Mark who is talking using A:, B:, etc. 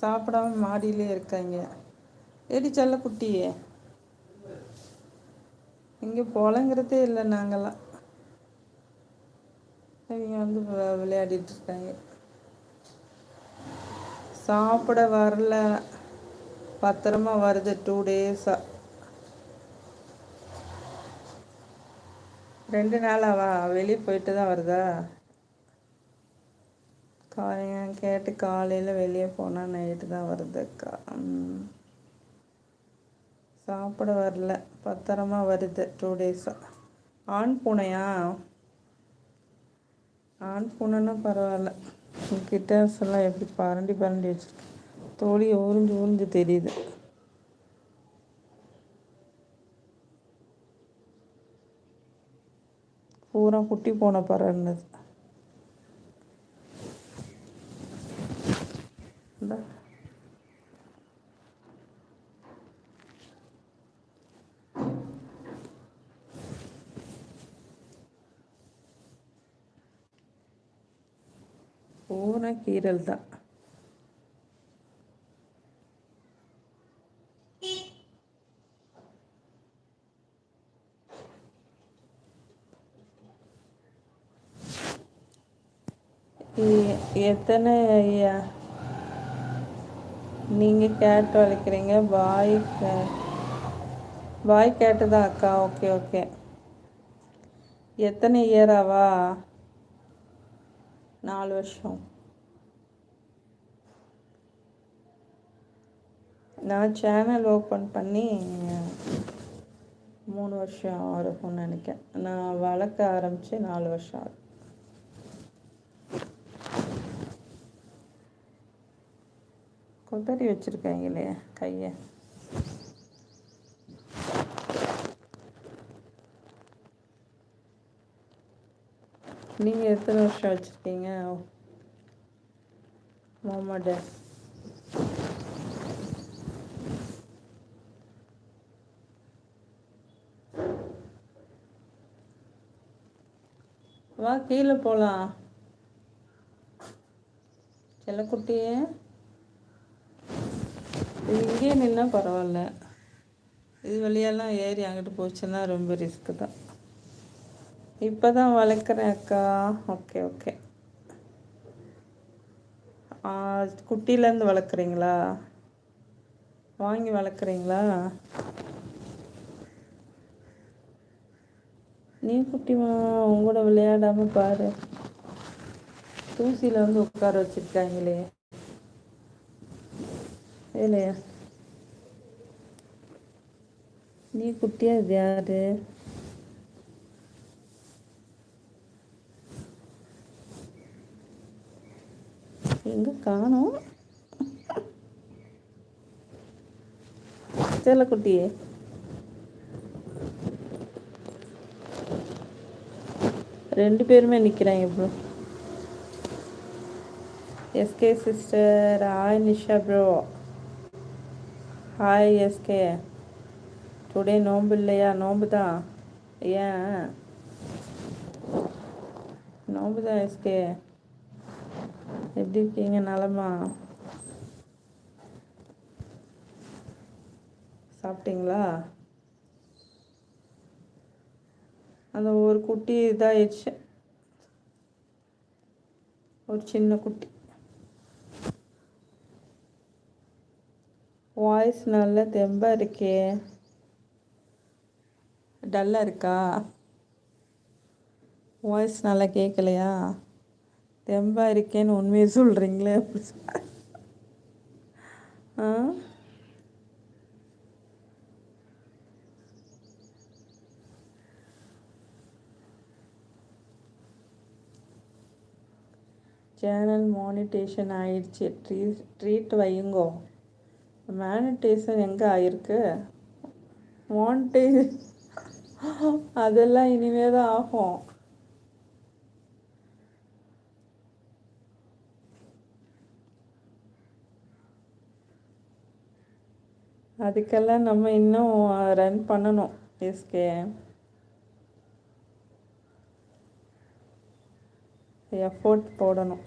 A: சாப்பிடாம மாடியிலே இருக்காங்க. எடி செல்ல குட்டியே இங்கே போலங்கிறதே இல்லை நாங்கள்லாம் இவங்க வந்து விளையாடிட்டு இருக்காங்க. சாப்பிட வரல. பத்திரமா வருது. டூ டேஸா ரெண்டு நாளாவா? வெளியே போயிட்டு தான் வருதா? காலையில் கேட்டு காலையில் வெளியே போனால் நைட்டு தான் வருதுக்கா சாப்பிட வரல. பத்திரமா வருது. டூ டேஸாக ஆண் பூனையா? ஆண் பூனைன்னா பரவாயில்ல. கிட்ட எல்லாம் எப்படி பரண்டி பரண்டி வச்சுருக்கு தோழி உறிஞ்சு உறிஞ்சு தெரியுது. பூரா குட்டி போன பறந்தது பூரா கீரல் தான் எத்தனை நீங்கள் கேட் வளர்க்குறீங்க. பாய் பாய் கேட்டு தான் அக்கா. Okay okay. எத்தனை இயராவா நாலு வருஷம். நான் சேனல் ஓப்பன் பண்ணி மூணு வருஷம் இருக்கும்னு நினைக்கிறேன். நான் வளர்க்க ஆரம்பித்து நாலு வருஷம் ஆகும் குதறி வச்சுருக்காங்களே கையை. நீங்கள் எத்தனை வருஷம் வச்சுருக்கீங்க? மாமாட வா கீழே போகலாம் செல்லக்குட்டியே. இது இங்கேயே நின்னா பரவாயில்ல. இது வழியெல்லாம் ஏறி அங்கிட்டு போச்சுன்னா ரொம்ப ரிஸ்க்கு தான். இப்போ தான் வளர்க்குறேன் அக்கா. ஓகே ஓகே குட்டியிலேருந்து வளர்க்குறீங்களா? வாங்கி வளர்க்குறீங்களா? நீ குட்டிமா உங்களோட விளையாடாமல் பாரு. தூசியில் வந்து உட்கார வச்சுருக்காங்களே. இல்லையா நீ குட்டியா இது யாரு எங்க காணும்? குட்டியே ரெண்டு பேருமே நிற்கிறாங்க bro SK sister hi Nisha bro hi SK today நோம்பு இல்லையா? நோம்பு தான் ஏன்? நோம்பு தான் எஸ்கே எப்படி இருக்கீங்க நலமா? சாப்பிட்டீங்களா? அந்த ஒரு குட்டி இதாகிடுச்சு ஒரு சின்ன குட்டி. வாய்ஸ் நல்ல தெம்பாக இருக்கே. டல்லாக இருக்கா? வாய்ஸ் நல்லா கேட்கலையா தெம்பாக இருக்கேன்னு உண்மையை சொல்கிறீங்களே ஆ? சேனல் மானிட்டேஷன் ஆயிடுச்சு. ட்ரீ ட்ரீட் வையுங்கோ. மேனிட்டேஷன் எங்கே ஆயிருக்கு? மானிட்டே அதெல்லாம் இனிமே தான் ஆகும். அதுக்கெல்லாம் நம்ம இன்னும் ரன் பண்ணணும் எஸ்கே எஃபோர்ட் போடணும்.